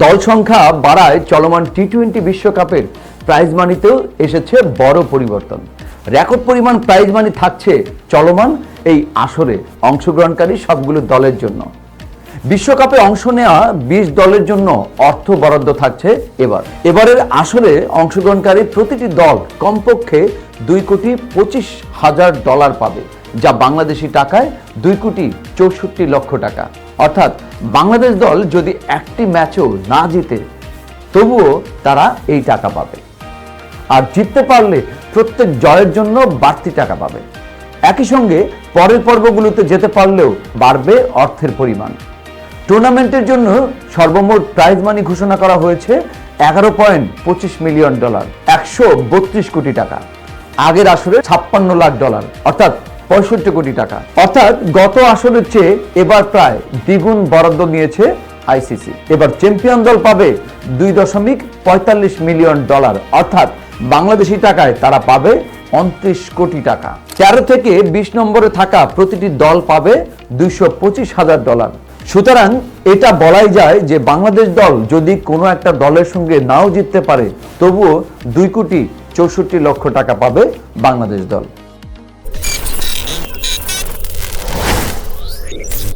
দল সংখ্যা বাড়ায় চলমান টি টোয়েন্টি বিশ্বকাপের প্রাইজ মানিতেও এসেছে বড় পরিবর্তন। রেকর্ড পরিমাণ প্রাইজ মানি থাকছে চলমান এই আসরে অংশগ্রহণকারী সবগুলো দলের জন্য। বিশ্বকাপে অংশ নেওয়া বিশ দলের জন্য অর্থ বরাদ্দ থাকছে এবার। এবারের আসরে অংশগ্রহণকারী প্রতিটি দল কমপক্ষে দুই কোটি পঁচিশ হাজার ডলার পাবে, যা বাংলাদেশি টাকায় দুই কোটি চৌষট্টি লক্ষ টাকা। অর্থাৎ বাংলাদেশ দল যদি একটি ম্যাচও না জিতে, তবুও তারা এই টাকা পাবে। আর জিততে পারলে প্রত্যেক জয়ের জন্য বাড়তি টাকা পাবে। একই সঙ্গে পরের পর্বগুলোতে যেতে পারলেও বাড়বে অর্থের পরিমাণ। টুর্নামেন্টের জন্য সর্বমোট প্রাইজ মানি ঘোষণা করা হয়েছে এগারো পয়েন্ট পঁচিশ মিলিয়ন ডলার, একশো বত্রিশ কোটি টাকা, আগের আসরে ছাপ্পান্ন লাখ ডলার, অর্থাৎ পঁয়ষট্টি কোটি টাকা। অর্থাৎ গত আসরের চেয়ে এবার প্রায় দ্বিগুণ বরাদ্দ নিয়েছে আইসিসি। এবার চ্যাম্পিয়ন দল পাবে দুই দশমিক পঁয়তাল্লিশ মিলিয়ন ডলার। অর্থাৎ বাংলাদেশি টাকায় তারা পাবে উনত্রিশ কোটি টাকা। তেরো থেকে বিশ নম্বরে থাকা প্রতিটি দল পাবে দুইশো পঁচিশ হাজার ডলার। সুতরাং এটা বলাই যায় যে বাংলাদেশ দল যদি কোনো একটা দলের সঙ্গে নাও জিততে পারে, তবুও দুই কোটি চৌষট্টি লক্ষ টাকা পাবে বাংলাদেশ দল। Peace.